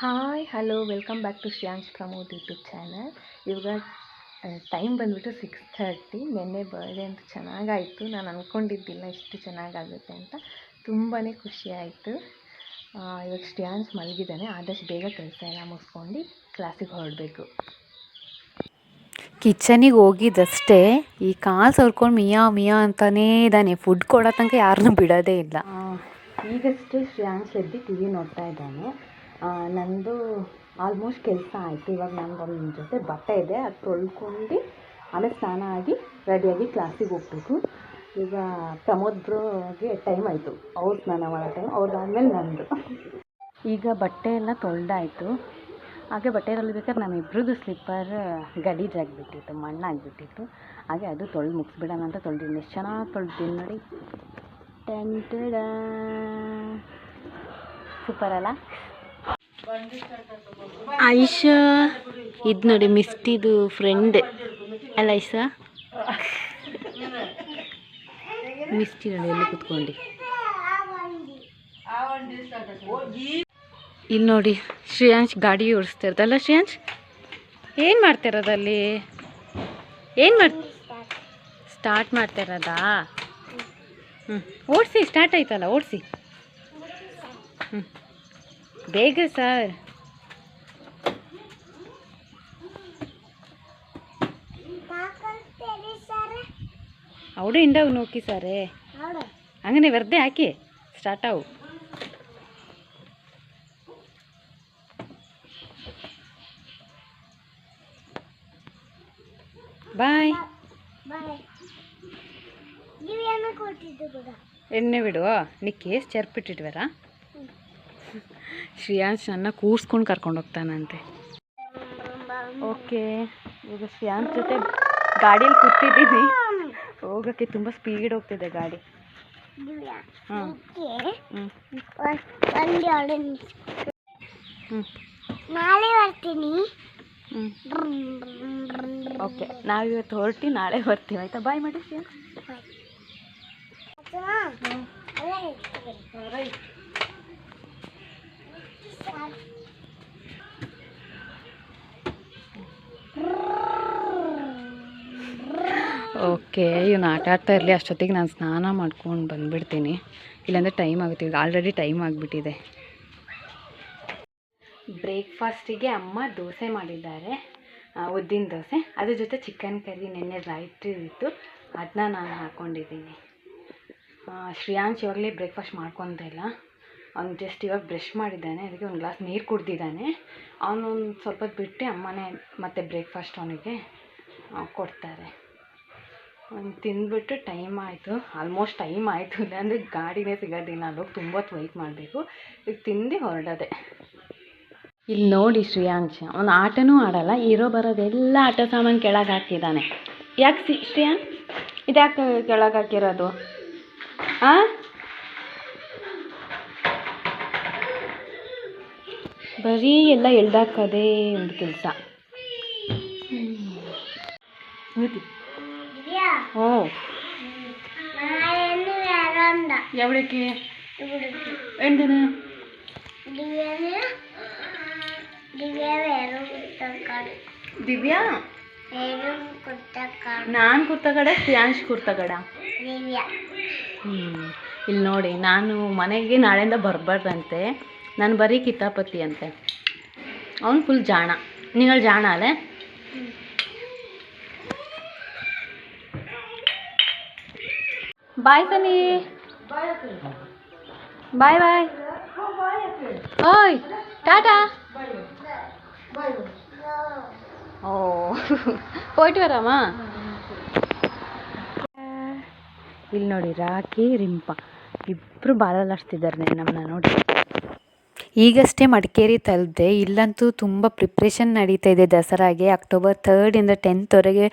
Hi hello welcome back to Shreyansh Pramod YouTube channel ಇವಾಗ time ಬಂದುಬಿಟ್ಟು six thirty ನಿನ್ನೆ birthday ಅಂತ ಚೆನ್ನಾಗಾಯಿತು. ನಾನು ಅಂದ್ಕೊಂಡಿದ್ದಿಲ್ಲ ಇಷ್ಟು ಚೆನ್ನಾಗಾಗುತ್ತೆ ಅಂತ. ತುಂಬಾ ಖುಷಿ ಆಯಿತು ಇವಾಗ ಶ್ರೇಯಾಂಶ್ ಮಲಗಿದ್ದಾನೆ. ಆದಷ್ಟು ಬೇಗ ಕೆಲಸ ಎಲ್ಲ ಮುಗಿಸ್ಕೊಂಡು ಕ್ಲಾಸಿಗೆ ಹೊರಡಬೇಕು. ಕಿಚನಿಗೆ ಹೋಗಿದ್ದಷ್ಟೇ ಈ ಕಾಲು ಸವ್ರ್ಕೊಂಡು ಮಿಯಾ ಮಿಯಾ ಅಂತಲೇ ಇದ್ದಾನೆ. ಫುಡ್ ಕೊಡೋ ತನಕ ಯಾರನ್ನೂ ಬಿಡೋದೇ ಇಲ್ಲ. ಈಗಷ್ಟೇ ಶ್ರೇಯಾಂಶ್ ಎದ್ದು ಟಿ ವಿ ನೋಡ್ತಾ ಇದ್ದಾನೆ. ನಂದು ಆಲ್ಮೋಸ್ಟ್ ಕೆಲಸ ಆಯಿತು. ಇವಾಗ ನಂದು ಒಂದು ಜೊತೆ ಬಟ್ಟೆ ಇದೆ. ಅದು ತೊಳ್ಕೊಂಡು ಆಮೇಲೆ ಸ್ನಾನ ಆಗಿ ರೆಡಿಯಾಗಿ ಕ್ಲಾಸಿಗೆ ಹೋಗ್ಬೇಕು. ಈಗ ಪ್ರಮೋದ್ರಿಗೆ ಟೈಮ್ ಆಯಿತು. ಅವ್ರು ಸ್ನಾನ ಮಾಡೋ ಟೈಮ್ ಅವ್ರದ್ದಾದ್ಮೇಲೆ ನಂದು. ಈಗ ಬಟ್ಟೆ ಎಲ್ಲ ತೊಳೆದಾಯಿತು. ಹಾಗೆ ಬಟ್ಟೆ ತೊಳಿಬೇಕಾದ್ರೆ ನಮ್ಮಿಬ್ರದ್ದು ಸ್ಲಿಪ್ಪರ್ ಗಡೀಜಾಗಿಬಿಟ್ಟಿತ್ತು ಮಣ್ಣಾಗಿಬಿಟ್ಟಿತ್ತು ಹಾಗೆ ಅದು ತೊಳೆದು ಮುಗಿಸ್ಬಿಡೋಣ ಅಂತ ತೊಳೆದಿದ್ದೀನಿ ಎಷ್ಟು ಚೆನ್ನಾಗಿ ತೊಳೆದಿದ್ದೀನಿ ನೋಡಿ. ಟೆಂಟಡ ಸೂಪರ್ ಐಶಾ, ಇದು ನೋಡಿ ಮಿಸ್ಟಿದು ಫ್ರೆಂಡ್ ಅಲ್ಲ ಐಶಾ? ಮಿಸ್ಟಿ ನೋಡಿ, ಎಲ್ಲಿ ಕುತ್ಕೊಂಡು? ಇಲ್ಲಿ ನೋಡಿ, ಶ್ರೇಯಾಂಶ್ ಗಾಡಿ ಓಡಿಸ್ತಾ ಇರ್ತಲ್ಲ ಶ್ರೇಯಾಂಶ್, ಏನು ಮಾಡ್ತಾ ಇರೋದಲ್ಲಿ ಏನು ಮಾಡ್ ಸ್ಟಾರ್ಟ್ ಮಾಡ್ತಾ ಇರೋದಾ? ಹ್ಞೂ ಓಡಿಸಿ ಸ್ಟಾರ್ಟ್ ಆಯ್ತಲ್ಲ, ಓಡಿಸಿ. ಹ್ಞೂ ಬೇಗ ಸರ್ അവിടെ ഉണ്ടാവും നോക്കി സാറേ അങ്ങനെ വെറുതെ ആക്കി സ്റ്റാർട്ടാവും ಬಾಯ್ ಎಣ್ಣೆ ಬಿಡುವ ನಿಕ್ಕಿ ಚೆರ್ಪಿಟ್ಟಿಟ್ವರ ಶ್ರೇಯಾಂಶ್ ನನ್ನ ಕೂರ್ಸ್ಕೊಂಡು ಕರ್ಕೊಂಡು ಹೋಗ್ತಾನಂತೆ. ಓಕೆ ಈಗ ಶ್ರೇಯಾಂಶ್ ಜೊತೆ ಗಾಡಿಯಲ್ಲಿ ಕೂತಿದ್ದೀನಿ. ಹೋಗೋಕ್ಕೆ ತುಂಬ ಸ್ಪೀಡ್ ಹೋಗ್ತಿದೆ ಗಾಡಿ. ಹಾಂ ನಾಳೆ ಬರ್ತೀನಿ. ಓಕೆ ನಾವಿವತ್ತು ಹೊರಟಿ ನಾಳೆ ಬರ್ತೀವಿ. ಆಯಿತಾ? ಬಾಯ್ ಮಾಡಿ ಶ್ರೇಯಾಂಶ್. ಓಕೆ, ಇವನು ಆಟ ಆಡ್ತಾ ಇರಲಿ, ಅಷ್ಟೊತ್ತಿಗೆ ನಾನು ಸ್ನಾನ ಮಾಡ್ಕೊಂಡು ಬಂದುಬಿಡ್ತೀನಿ. ಇಲ್ಲಾಂದರೆ ಟೈಮ್ ಆಗುತ್ತೆ ಈಗ ಆಲ್ರೆಡಿ ಟೈಮ್ ಆಗಿಬಿಟ್ಟಿದೆ. ಬ್ರೇಕ್ಫಾಸ್ಟಿಗೆ ಅಮ್ಮ ದೋಸೆ ಮಾಡಿದ್ದಾರೆ. ಉದ್ದಿನ ದೋಸೆ. ಅದ್ರ ಜೊತೆ ಚಿಕನ್ ಕರಿ ನೆನ್ನೆ ರೈಟ್ ಇತ್ತು. ಅದನ್ನ ನಾನು ಹಾಕ್ಕೊಂಡಿದ್ದೀನಿ ಶ್ರೇಯಾಂಶ್ ಇವಾಗಲೇ ಬ್ರೇಕ್ಫಾಸ್ಟ್ ಮಾಡ್ಕೊತಾ ಇಲ್ಲ ಅವ್ನು ಜಸ್ಟ್ ಇವಾಗ ಬ್ರಷ್ ಮಾಡಿದ್ದಾನೆ, ಅದಕ್ಕೆ ಒಂದು ಗ್ಲಾಸ್ ನೀರು ಕುಡ್ದಿದ್ದಾನೆ. ಅವನೊಂದು ಸ್ವಲ್ಪ ಹೊತ್ತು ಬಿಟ್ಟು ಅಮ್ಮನೇ ಮತ್ತೆ ಬ್ರೇಕ್ಫಾಸ್ಟ್ ಅವನಿಗೆ ಕೊಡ್ತಾರೆ. ಅವ್ನು ತಿಂದ್ಬಿಟ್ಟು ಟೈಮ್ ಆಯಿತು ಆಲ್ಮೋಸ್ಟ್ ಟೈಮ್ ಆಯಿತು. ಇಲ್ಲಾಂದರೆ ಗಾಡಿನೇ ಸಿಗೋದಿಲ್ಲ, ಅಲ್ಲೋಗಿ ತುಂಬ ಹೊತ್ತು ವೆಯ್ಟ್ ಮಾಡಬೇಕು. ಈಗ ತಿಂದು ಹೊರಡೋದೆ. ಇಲ್ಲಿ ನೋಡಿ ಶ್ರೇಯಾಂಶ್, ಅವನು ಆಟನೂ ಆಡಲ್ಲ, ಇರೋ ಬರೋದೆಲ್ಲ ಆಟ ಸಾಮಾನು ಕೆಳಗೆ ಹಾಕಿದ್ದಾನೆ ಯಾಕೆ ಸಿ ಶ್ರೇಯಾನ್ ಇದ್ಯಾಕೆ ಕೆಳಗೆ ಹಾಕಿರೋದು? ಹಾಂ ಬರೀ ಎಲ್ಲ ಎಳ್ದಾಕೋದೇ ಒಂದು ಕೆಲಸ. ಹ್ಞೂ ಎವಳಿಕೆ ದಿವ್ಯಾ? ನಾನು ಕುರ್ತಗಡೆ ಪ್ರಿಯಾಂಶ್ ಕುರ್ತಗಡ? ಹ್ಞೂ ಇಲ್ಲಿ ನೋಡಿ ನಾನು ಮನೆಗೆ ನಾಳೆಯಿಂದ ಬರಬಾರ್ದಂತೆ. ನಾನು ಬರೀ ಕಿತ್ತಾಪತಿ ಅಂತೆ. ಅವನು ಫುಲ್ ಜಾಣ. ನೀವು ಜಾಣ ಅಲ್ಲೇ? ಬಾಯ್ ಸನಿ ಬಾಯ್ ಬಾಯ್ ಓಯ್ ಟಾಟಾ ಓ പോയിട്ട് ಇಲ್ಲಿ ನೋಡಿ ರಾಕಿ ರಿಂಪ. ಇಬ್ಬರು ಬಾಲಲ್ಲಿ ಆಡ್ತಿದ್ದಾರೆ ನಮ್ಮನ್ನ ನೋಡಿ. ಈಗಷ್ಟೇ ಮಡಿಕೇರಿ ತಲುಪಿದೆ. ಇಲ್ಲಂತೂ ತುಂಬ ಪ್ರಿಪ್ರೇಷನ್ ನಡೀತಾ ಇದೆ ದಸರಾಗೆ. ಅಕ್ಟೋಬರ್ ಥರ್ಡಿಂದ ಟೆಂತ್ವರೆಗೆ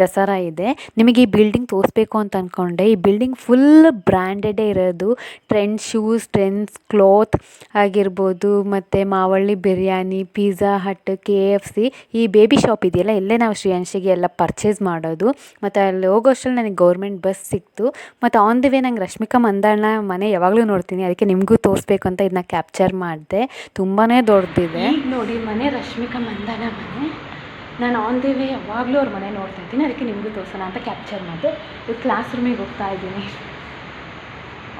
ದಸರಾ ಇದೆ. ನಿಮಗೆ ಈ ಬಿಲ್ಡಿಂಗ್ ತೋರಿಸ್ಬೇಕು ಅಂತ ಅಂದ್ಕೊಂಡೆ ಈ ಬಿಲ್ಡಿಂಗ್ ಫುಲ್ ಬ್ರ್ಯಾಂಡೆಡೇ ಇರೋದು. ಟ್ರೆಂಡ್ ಶೂಸ್ ಟ್ರೆಂಡ್ಸ್ ಕ್ಲೋತ್ ಆಗಿರ್ಬೋದು, ಮತ್ತು Mavalli biryani Pizza Hut K F C ಈ ಬೇಬಿ ಶಾಪ್ ಇದೆಯಲ್ಲ, ಇಲ್ಲೇ ನಾವು ಶ್ರೇಯಾಂಶಿಗೆ ಎಲ್ಲ ಪರ್ಚೇಸ್ ಮಾಡೋದು. ಮತ್ತು ಅಲ್ಲಿ ಹೋಗೋಷ್ಟರಲ್ಲಿ ನನಗೆ ಗೌರ್ಮೆಂಟ್ ಬಸ್ ಸಿಕ್ತು. ಮತ್ತು ಆನ್ ದಿ ವೇ ನಂಗೆ ರಶ್ಮಿಕಾ ಮಂದಣ್ಣ ಮನೆ ಯಾವಾಗಲೂ ನೋಡ್ತೀನಿ. ಅದಕ್ಕೆ ನಿಮಗೂ ತೋರಿಸ್ಬೇಕು ಅಂತ ಇದನ್ನ ಕ್ಯಾಪ್ಚರ್ ಮಾಡಿದೆ. ಅಂತೆ ತುಂಬಾ ದೊಡ್ಡದಿದೆ ಈಗ ನೋಡಿ ಮನೆ ರಶ್ಮಿಕಾ ಮಂದನ ಮನೆ. ನಾನು ಆನ್ ದಿ ವೇ ಯಾವಾಗಲೂ ಅವ್ರ ಮನೆ ನೋಡ್ತಾ ಇದ್ದೀನಿ. ಅದಕ್ಕೆ ನಿಮಗೂ ತೋರಿಸೋಣ ಅಂತ ಕ್ಯಾಪ್ಚರ್ ಮಾಡಿದೆ. ಈಗ ಕ್ಲಾಸ್ ರೂಮಿಗೆ ಹೋಗ್ತಾ ಇದ್ದೀನಿ.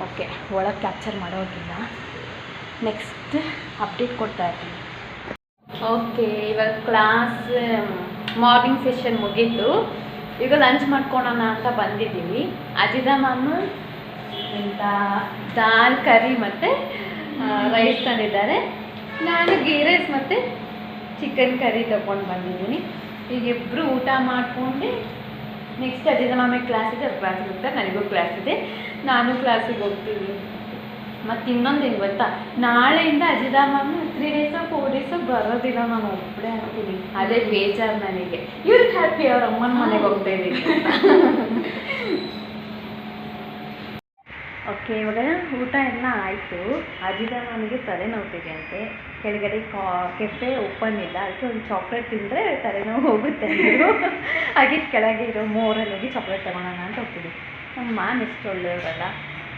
ಓಕೆ ಒಳಗೆ ಕ್ಯಾಪ್ಚರ್ ಮಾಡೋದಿಲ್ಲ ನೆಕ್ಸ್ಟ್ ಅಪ್ಡೇಟ್ ಕೊಡ್ತಾ ಇರ್ತೀನಿ. ಓಕೆ ಇವಾಗ ಕ್ಲಾಸ್ ಮಾರ್ನಿಂಗ್ ಸೆಷನ್ ಮುಗೀತು. ಈಗ ಲಂಚ್ ಮಾಡ್ಕೊಳೋಣ ಅಂತ ಬಂದಿದ್ದೀವಿ. ಅಜಿದಾ ಮ್ಯಾಮ್ ಇಂಥ ದಾಲ್ ಕರಿ ಮತ್ತು ರೈಸ್ ತಂದಿದ್ದಾರೆ. ನಾನು ಗೀ ರೈಸ್ ಮತ್ತು ಚಿಕನ್ ಕರಿ ತೊಗೊಂಡು ಬಂದಿದ್ದೀನಿ. ಈಗ ಇಬ್ಬರು ಊಟ ಮಾಡಿಕೊಂಡು ನೆಕ್ಸ್ಟ್ ಅಜಿತ ಮಾಮಿ ಕ್ಲಾಸ್ ಇದೆ ಕ್ಲಾಸ್ ಹೋಗ್ತಾರೆ ನನಗೂ ಕ್ಲಾಸ್ ಇದೆ. ನಾನು ಕ್ಲಾಸಿಗೆ ಹೋಗ್ತೀನಿ. ಮತ್ತು ಇನ್ನೊಂದು ಏನು ಗೊತ್ತಾ? ನಾಳೆಯಿಂದ ಅಜಿದಾ ಮಾಮಿ ತ್ರೀ ಡೇಸೋ ಫೋರ್ ಡೇಸೋ ಬರೋದಿಲ್ಲ ನಾನು ಒಬ್ಬಳೇ ಅಂತೀನಿ. ಅದೇ ಬೇಜಾರು ನನಗೆ. ಇವ್ರಿಗೆ ಹ್ಯಾಪಿ ಅವ್ರ ಅಮ್ಮನ ಮನೆಗೆ ಹೋಗ್ತಾ ಇದ್ದೀನಿ. ಓಕೆ ಇವಾಗ ಊಟ ಎಲ್ಲ ಆಯಿತು. ಅಜಿದಾ ತಲೆನೋವು ತಲೆನೋವ್ತಿದೆ ಅಂತೆ ಕೆಳಗಡೆ ಕಾ ಕೆಫೆ ಓಪನ್ ಇಲ್ಲ. ಅದಕ್ಕೆ ಒಂದು ಚಾಕ್ಲೇಟ್ ತಿಂದರೆ ತಲೆನೋವು ಹೋಗುತ್ತೆ ಅಂದರು. ಹಾಗೆ ಕೆಳಗೆ ಇರೋ ಮೋರಲ್ಲಿ ಹೋಗಿ ಚಾಕ್ಲೇಟ್ ತಗೊಳ್ಳೋಣ ಅಂತ ಹೋಗ್ತಿದ್ವಿ. ನಮ್ಮ ಮ್ಯಾಮ್ ಎಷ್ಟು ಒಳ್ಳೆಯವರಲ್ಲ.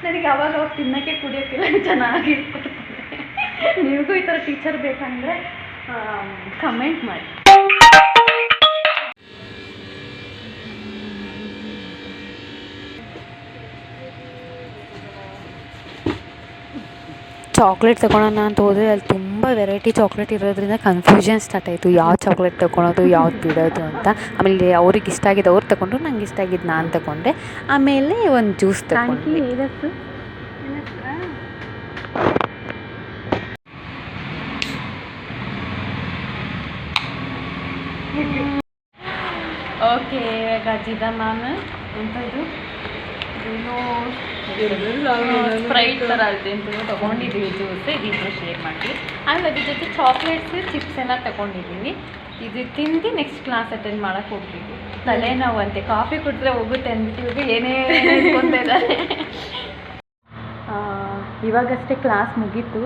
ನನಗೆ ಅವಾಗ ಅವಾಗ ತಿನ್ನೋಕ್ಕೆ ಕುಡಿಯೋಕ್ಕಿಲ್ಲ ಚೆನ್ನಾಗಿ ಕೊಡ್ತಾರೆ ನಿಮಗೂ ಈ ಥರ ಟೀಚರ್ ಬೇಕಂದರೆ ಕಮೆಂಟ್ ಮಾಡಿ. ಚಾಕ್ಲೇಟ್ ತೊಗೊಳೋಣ ಅಂತ ಹೋದರೆ ಅಲ್ಲಿ ತುಂಬ ವೆರೈಟಿ ಚಾಕ್ಲೇಟ್ ಇರೋದ್ರಿಂದ ಕನ್ಫ್ಯೂಷನ್ ಸ್ಟಾರ್ಟ್ ಆಯಿತು. ಯಾವ ಚಾಕ್ಲೇಟ್ ತೊಗೊಳೋದು ಯಾವ್ದು ಬಿಡೋದು ಅಂತ. ಆಮೇಲೆ ಅವ್ರಿಗೆ ಇಷ್ಟ ಆಗಿದ್ದು ಅವ್ರು ತಗೊಂಡ್ರು ನಂಗೆ ಇಷ್ಟ ಆಗಿದ್ದು ನಾನು ತಗೊಂಡೆ. ಆಮೇಲೆ ಒಂದು ಜ್ಯೂಸ್ ತಗೊಂಡ್ವಿ ಓಕೆ ಗಜಿದ ಮ್ಯಾಮ್ ಎಂಥದ್ದು ಇದು ಏನೋ ಸ್ಪ್ರೈಟ್ ಥರ ಇದೆ ಅಂತ ತೊಗೊಂಡಿದ್ದೀವಿ ಜ್ಯೂಸ್ ಇದಿಬ್ಬರು ಶೇರ್ ಮಾಡ್ತೀವಿ ಆಮೇಲೆ ಅದ್ರ ಜೊತೆ ಚಾಕ್ಲೇಟ್ಸ್ ಚಿಪ್ಸ್ ಎಲ್ಲ ತೊಗೊಂಡಿದ್ದೀವಿ ಇದು ತಿಂದು ನೆಕ್ಸ್ಟ್ ಕ್ಲಾಸ್ ಅಟೆಂಡ್ ಮಾಡೋಕೆ ಹೋಗ್ತೀವಿ ತಲೆನೋವು ಅಂತೆ ಕಾಫಿ ಕುಡಿದ್ರೆ ಹೋಗುತ್ತೆ ಅಂದ್ಬಿಟ್ಟು ಇವಾಗ ಏನೇ ಇದ್ದಾರೆ ಇವಾಗಷ್ಟೇ ಕ್ಲಾಸ್ ಮುಗೀತು.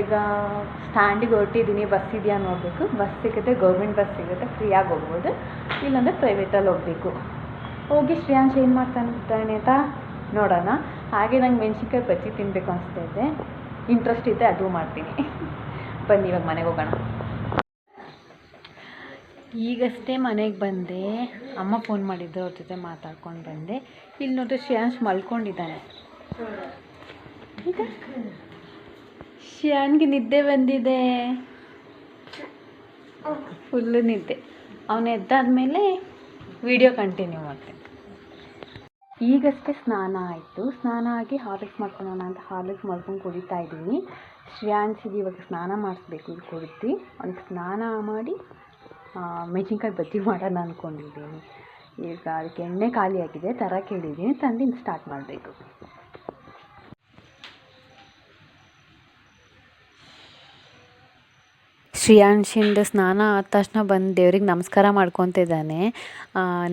ಈಗ ಸ್ಟ್ಯಾಂಡಿಗೆ ಹೊರಟಿದ್ದೀನಿ ಬಸ್ ಇದೆಯಾ ನೋಡಬೇಕು. ಬಸ್ ಸಿಗುತ್ತೆ ಗೌರ್ಮೆಂಟ್ ಬಸ್ ಸಿಗುತ್ತೆ ಫ್ರೀಯಾಗಿ ಹೋಗ್ಬೋದು. ಇಲ್ಲಾಂದರೆ ಪ್ರೈವೇಟಲ್ಲಿ ಹೋಗಬೇಕು. ಹೋಗಿ ಶ್ರೇಯಾಂಶ ಏನು ಮಾಡ್ತಾನೆ ಅಂತ? ನೋಡೋಣ. ಹಾಗೆ ನಂಗೆ ಮೆಣಸಿನ್ಕಾಯಿ ಬಜ್ಜಿ ತಿನ್ನಬೇಕು ಅನಿಸ್ತಾ ಇದೆ. ಇಂಟ್ರೆಸ್ಟ್ ಇದೆ, ಅದು ಮಾಡ್ತೀನಿ. ಬನ್ನಿ, ಇವಾಗ ಮನೆಗೆ ಹೋಗೋಣ. ಈಗಷ್ಟೇ ಮನೆಗೆ ಬಂದೆ. ಅಮ್ಮ ಫೋನ್ ಮಾಡಿದ್ದು ಅವ್ರ ಜೊತೆ ಮಾತಾಡ್ಕೊಂಡು ಬಂದೆ. ಇಲ್ಲಿ ನೋಡಿದ್ರೆ ಶ್ರೇಯಾಂಶ್ ಮಲ್ಕೊಂಡಿದ್ದಾನೆ. ಶ್ಯಾನ್ಗೆ ನಿದ್ದೆ ಬಂದಿದೆ. ಫುಲ್ಲು ನಿದ್ದೆ. ಅವನು ಎದ್ದಾದ್ಮೇಲೆ ವಿಡಿಯೋ ಕಂಟಿನ್ಯೂ ಮಾಡ್ತೇನೆ. ಈಗಷ್ಟೇ ಸ್ನಾನ ಆಯಿತು. ಸ್ನಾನ ಆಗಿ ಹಾರ್ಲಿಕ್ಸ್ ಮಾಡ್ಕೊಳ್ಳೋಣ ಅಂತ ಹಾರ್ಲಿಕ್ಸ್ ಮಾಡ್ಕೊಂಡು ಕುಡಿತಾ ಇದ್ದೀನಿ. ಶ್ರೇಯಾನ್ಸಿಗೆ ಇವಾಗ ಸ್ನಾನ ಮಾಡಿಸ್ಬೇಕು ಇದು ಕುಡಿದು ಅವ್ನಿಗೆ ಸ್ನಾನ ಮಾಡಿ ಮೆಣಸಿನ್ಕಾಯಿ ಬಜ್ಜಿ ಮಾಡೋಣ ಅಂದ್ಕೊಂಡಿದ್ದೀನಿ ಈಗ ಅದಕ್ಕೆ ಎಣ್ಣೆ ಖಾಲಿಯಾಗಿದೆ ತರ ಕೇಳಿದ್ದೀನಿ ತಂದಿನ ಸ್ಟಾರ್ಟ್ ಮಾಡಬೇಕು. ಶ್ರೇಯಾಂಶಿಂದು ಸ್ನಾನ ಆದ ತಕ್ಷಣ ಬಂದು ದೇವ್ರಿಗೆ ನಮಸ್ಕಾರ ಮಾಡ್ಕೊತಿದ್ದಾನೆ.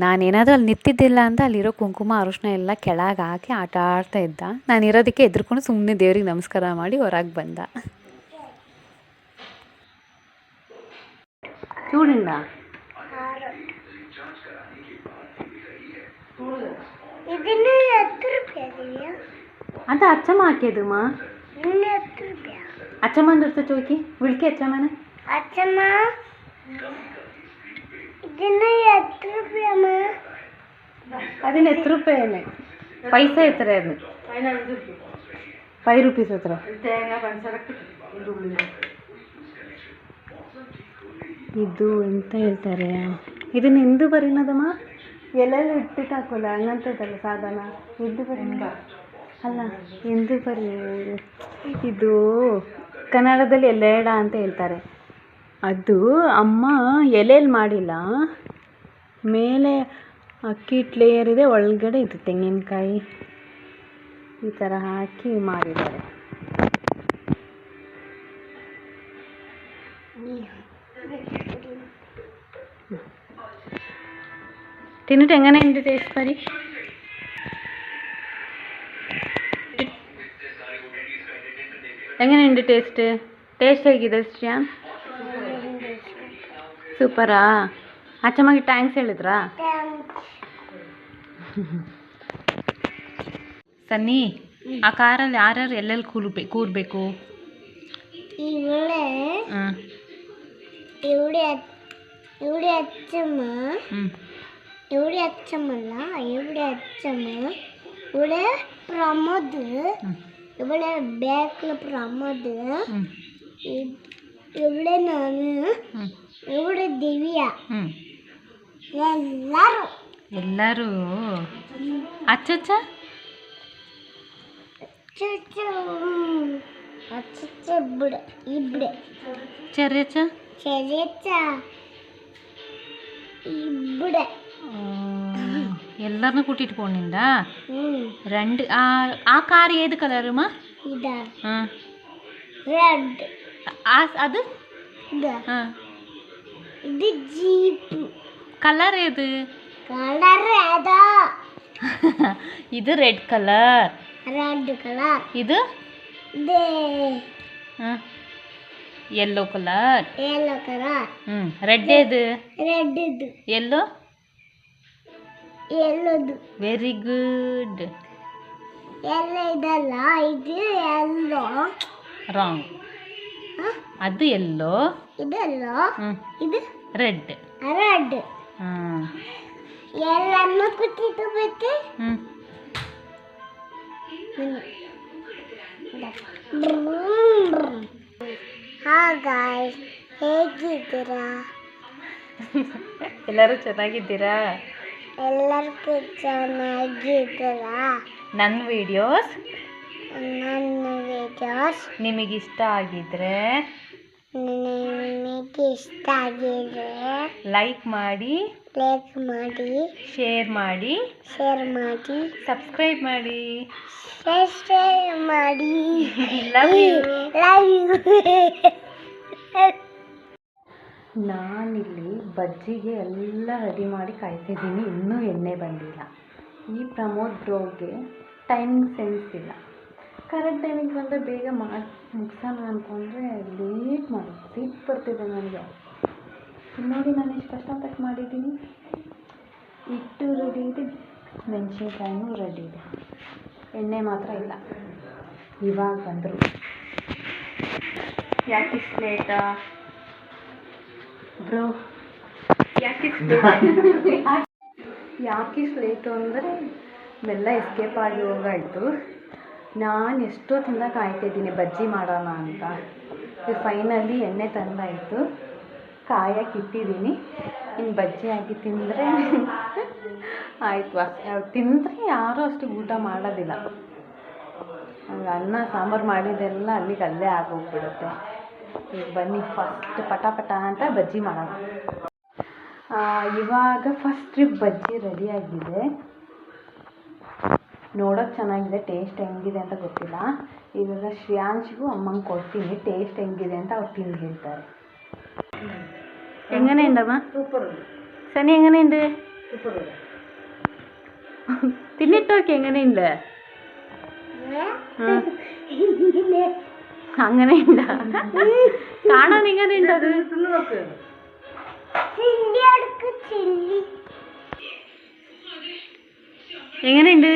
ನಾನೇನಾದರೂ ಅಲ್ಲಿ ನಿಂತಿದ್ದಿಲ್ಲ ಅಂತ ಅಲ್ಲಿರೋ ಕುಂಕುಮ ಅರಿಶಿನ ಎಲ್ಲ ಕೆಳಗೆ ಹಾಕಿ ಆಟ ಆಡ್ತಾ ಇದ್ದ. ನಾನು ಇರೋದಕ್ಕೆ ಎದ್ರುಕೊಂಡು ಸುಮ್ಮನೆ ದೇವ್ರಿಗೆ ನಮಸ್ಕಾರ ಮಾಡಿ ಹೊರಗೆ ಬಂದ. చూడండి ಅಂತ ಅಚ್ಚಮ್ಮ ಹಾಕಿದಮ್ಮ ಅಚ್ಚಮ್ಮ ಇರ್ತ ಚೋಕಿ? ಉಳ್ಕೆ ಅಚ್ಚಮ್ಮನ? ಅಚ್ಚಮ್ಮ. ಇದನ್ನ ಎತ್ತು ರೂಪಾಯಿ ಅಮ್ಮ? ಅದನ್ನ ರೂಪಾಯಿ ರೂಪಾಯಿನೇ ಪೈಸೆ ಎತ್ತರ ಅದು. ಫೈವ್ ರುಪೀಸ್ ಹತ್ರ ಇದು ಎಂತ ಹೇಳ್ತಾರೆ? ಇದನ್ನ ಹಿಂದೂ ಬರಿನದಮ್ಮ? ಎಲ್ಲೆಲ್ಲೂ ಇಟ್ಬಿಟ್ಟು ಹಾಕೋಲ್ಲ ಹಂಗಂತದಲ್ಲ ಸಾಧನ ಹಿಂದೂ ಬರಿ. ಅಲ್ಲ ಹಿಂದೂ ಬರಿ. ಇದು ಕನ್ನಡದಲ್ಲಿ ಎಲ್ಲೆಡ ಅಂತ ಹೇಳ್ತಾರೆ. ಅದು ಅಮ್ಮ ಎಲೆಯಲ್ಲಿ ಮಾಡಿಲ್ಲ ಮೇಲೆ ಅಕ್ಕಿ ಹಿಟ್ಟು ಲೇಯರ್ ಇದೆ ಒಳಗಡೆ ಇದು ತೆಂಗಿನಕಾಯಿ ಈ ಥರ ಹಾಕಿ ಮಾಡಿದ್ದಾರೆ తినట్టు ఎంగనే ఇంటి టేస్ట్ మరి ఎంగనే ఇంటి టేస్ట్ ಟೇಸ್ಟ್ ಹೇಗಿದೆ ಶ್ರೀಯಾನ್ ಸೂಪರಾ? ಅಚ್ಚಮ್ಮಗೆ ಟ್ಯಾಂಕ್ಸ್ ಹೇಳಿದ್ರಾ? ಸನ್ನಿ ಆ ಕಾರಲ್ಲಿ ಯಾರ್ಯಾರು ಎಲ್ಲೆಲ್ಲಿ ಕೂರ್ಬೇಕು? ಕೂರಬೇಕು ಇವಳೆ ಅಚ್ಚಮ್ಮ ಇವಳೆ ಅಚ್ಚಮ್ಮಲ್ಲ ಇವಳೆ ಅಚ್ಚಮ್ಮ ಇವಳೆ ಪ್ರಮೋದ್. ಇವಳೆ ಬ್ಯಾಕ್ಲ ಪ್ರಮೋದ್. ಇವಳೆ ನಾನು. ఎవడు దివ్య ಎಲ್ಲರೂ ಎಲ್ಲರೂ ಅಚ್ಚಚ್ಚ ಅಚ್ಚಚ್ಚ ಅಚ್ಚಚ್ಚ ಬಿಡ ಇಬ್ಡೆ ಚರ್ಯಚ್ಚ ಚರ್ಯಚ್ಚ இவ்விட எல்லாரும் கூட்டிட்டு போனீங்களா ரெண்டு ஆ கார் ஏது கலருமா இதா ரெட் அது இதா இது ஜீப்பு கலர் எது கலர் ஏதோ இது ரெட் கலர் ரெட் கலர் இது இது yellow color yellow color hmm red edu red edu yellow yellow edu very good yellow idalla idu yellow wrong huh? ಇದು ಎಲ್ಲೋ? ಇದು ಅದು ಎಲ್ಲೋ? ಹ್ಞೂ ಇದು ರೆಡ್. ರೆಡ್. ಹ್ಞೂ ಎಲ್ಲನ್ನು ಕುಟ್ಟಿಟ್ಟು ಬಿಟ್ಟು ಹ್ಞೂ ಹಾಗಾಯ್ ಹೇಗಿದ್ದೀರಾ? ಎಲ್ಲರೂ ಚೆನ್ನಾಗಿದ್ದೀರಾ? ಎಲ್ಲರಿಗೂ ಚೆನ್ನಾಗಿದ್ದೀರಾ? ನನ್ನ ವಿಡಿಯೋಸ್ ನನ್ನ ವಿಡಿಯೋಸ್ ನಿಮಗಿಷ್ಟ ಆಗಿದ್ರೆ? ನಿಮಗೆ ಇಷ್ಟ ಆಗಿದ್ರೆ ಲೈಕ್ ಮಾಡಿ ಲೈಕ್ ಮಾಡಿ ಶೇರ್ ಮಾಡಿ ಶೇರ್ ಮಾಡಿ ಸಬ್ಸ್ಕ್ರೈಬ್ ಮಾಡಿ. ಸಬ್ಸ್ಕ್ರೈಬ್ ಮಾಡಿ. ಲವ್ ಯು ಲವ್ ಯು ನಾನಿಲ್ಲಿ ಬಜ್ಜಿಗೆ ಎಲ್ಲ ರೆಡಿ ಮಾಡಿ ಕಾಯ್ತಿದ್ದೀನಿ ಇನ್ನೂ ಎಣ್ಣೆ ಬಂದಿಲ್ಲ. ಈ ಪ್ರಮೋದ್ ಬ್ರೋಗೆ ಟೈಮ್ ಸೆನ್ಸ್ ಇಲ್ಲ. ಕರೆಕ್ಟ್ ಟೈಮಿಗೆ ಬಂದರೆ ಬೇಗ ಮಾಡಿ ಮುಗಿಸೋಣ ಅಂದ್ಕೊಂಡ್ರೆ ಲೇಟ್ ಮಾಡಿ ಸಿಟ್ಟು ಬರ್ತಿದೆ ನನಗೆ. ನೋಡಿ ನಾನು ಎಷ್ಟು ಕಷ್ಟಪಟ್ಟು ಮಾಡಿದ್ದೀನಿ. ಹಿಟ್ಟು ರೆಡಿ ಇದೆ. ಮೆಣಸಿನ್ಕಾಯಿನೂ ರೆಡಿ ಇದೆ. ಎಣ್ಣೆ ಮಾತ್ರ ಇಲ್ಲ. ಇವಾಗ ಬಂದರು. ಯಾಕೆ ಲೇಟಾ ಬ್ರೋ. ಯಾಕೆ ಯಾಕೆ ಲೇಟು ಅಂದರೆ ಬೆಲ್ಲ ಎಸ್ಕೇಪ್ ಆಗಿ ಹೋಗಾಯ್ತು. ನಾನು ಎಷ್ಟೊತ್ತಿಂದ ಕಾಯ್ತಿದ್ದೀನಿ ಬಜ್ಜಿ ಮಾಡೋಣ ಅಂತ. ಫೈನಲಿ ಎಣ್ಣೆ ತಂದಾಯಿತು. ಕಾಯಕ್ಕೆ ಇಟ್ಟಿದ್ದೀನಿ. ಇನ್ನು ಬಜ್ಜಿ ಆಗಿ ತಿಂದರೆ ಆಯಿತು. ತಿಂದರೆ ಯಾರೂ ಅಷ್ಟು ಊಟ ಮಾಡೋದಿಲ್ಲ. ಅನ್ನ, ಸಾಂಬಾರು ಮಾಡಿದ್ದೆಲ್ಲ ಅಲ್ಲಿಗೆ ಅಲ್ಲೇ ಆಗೋಗ್ಬಿಡುತ್ತೆ. ಈಗ ಬನ್ನಿ ಫಸ್ಟ್ ಪಟ ಪಟ ಅಂತ ಬಜ್ಜಿ ಮಾಡೋಣ. ಇವಾಗ ಫಸ್ಟ್ ಟ್ರಿಪ್ ಬಜ್ಜಿ ರೆಡಿಯಾಗಿದೆ ನೋಡೋಕೆ ಚೆನ್ನಾಗಿದೆ ಟೇಸ್ಟ್ ಹೆಂಗಿದೆ ಅಂತ ಗೊತ್ತಿಲ್ಲ ಇವಾಗ ಶ್ರೇಯಾಂಶ್ಗೂ ಅಮ್ಮಂಗೆ ಕೊಡ್ತೀನಿ ಟೇಸ್ಟ್ ಹೆಂಗಿದೆ ಅಂತ ಅವ್ರು ತಿಂದು ಹೇಳ್ತಾರೆ എങ്ങനെയുണ്ടമ്മ സനി എങ്ങനെയുണ്ട് തിന്നിട്ടോക്കെ എങ്ങനെയുണ്ട് ഉം. അങ്ങനെയുണ്ട കാണാൻ എങ്ങനെയുണ്ട് അത് ചില്ലി എടുക്ക് ചില്ലി എങ്ങനെയുണ്ട് നല്ലുണ്ട്.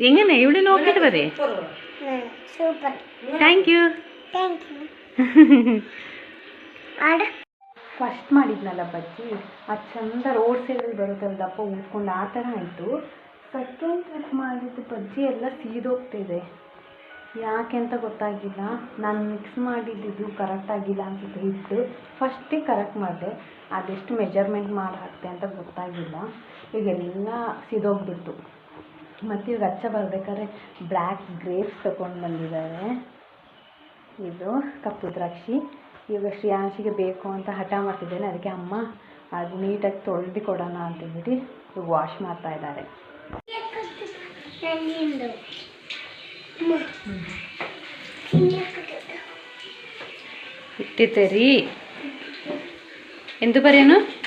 എങ്ങനെ ഇവിടെ നോക്കിയിട്ട് പറയേ ആ, super thank you thank you ಆಡ ಫಸ್ಟ್ ಮಾಡಿದ್ನಲ್ಲ ಬಜ್ಜಿ ಅದು ಚಂದ ರೋಡ್ ಸೈಡಲ್ಲಿ ಬರುತ್ತಲ್ಲ ದಪ್ಪ ಉಳ್ಕೊಂಡು ಆ ಥರ ಆಯಿತು ಸೆಕೆಂಡ್ ಟ್ರಿಪ್ ಮಾಡಿದ್ದು ಬಜ್ಜಿ ಎಲ್ಲ ಸೀದೋಗ್ತಿದೆ ಯಾಕೆ ಅಂತ ಗೊತ್ತಾಗಿಲ್ಲ. ನಾನು ಮಿಕ್ಸ್ ಮಾಡಿದ್ದಿದ್ದು ಕರೆಕ್ಟ್ ಆಗಿಲ್ಲ ಅನ್ಸುತ್ತೆ. ಹಿಟ್ಟು ಫಸ್ಟಿಗೆ ಕರೆಕ್ಟ್ ಮಾಡಿದೆ. ಅದೆಷ್ಟು ಮೆಜರ್ಮೆಂಟ್ ಮಾಡಿ ಹಾಕ್ತೆ ಅಂತ ಗೊತ್ತಾಗಿಲ್ಲ. ಈಗೆಲ್ಲ ಸಿದೋಗ್ಬಿಟ್ಟು ಮತ್ತು ಇವಾಗ ಅಚ್ಚ ಬರಬೇಕಾದ್ರೆ ಬ್ಲ್ಯಾಕ್ ಗ್ರೇಪ್ಸ್ ತಗೊಂಡು ಬಂದಿದ್ದಾರೆ. ಇದು ಕಪ್ಪು ದ್ರಾಕ್ಷಿ. ಇವಾಗ ಶ್ರೇಯಾಂಶಿಗೆ ಬೇಕು ಅಂತ ಹಠ ಮಾಡ್ತಿದ್ದೇನೆ. ಅದಕ್ಕೆ ಅಮ್ಮ ಅದು ನೀಟಾಗಿ ತೊಳೆದು ಕೊಡೋಣ ಅಂತೇಳಿ ವಾಶ್ ಮಾಡ್ತಾ ಇದ್ದಾರೆ. കുട്ടി കിട്ടിത്തരി എന്തു പറയണു?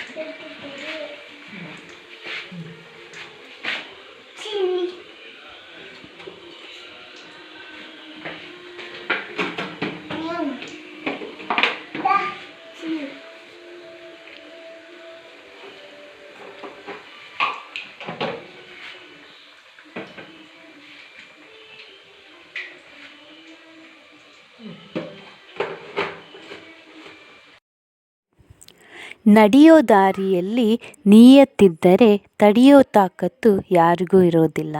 ನಡೆಯೋ ದಾರಿಯಲ್ಲಿ ನೀಯತ್ತಿದ್ದರೆ ತಡೆಯೋ ತಾಕತ್ತು ಯಾರಿಗೂ ಇರೋದಿಲ್ಲ.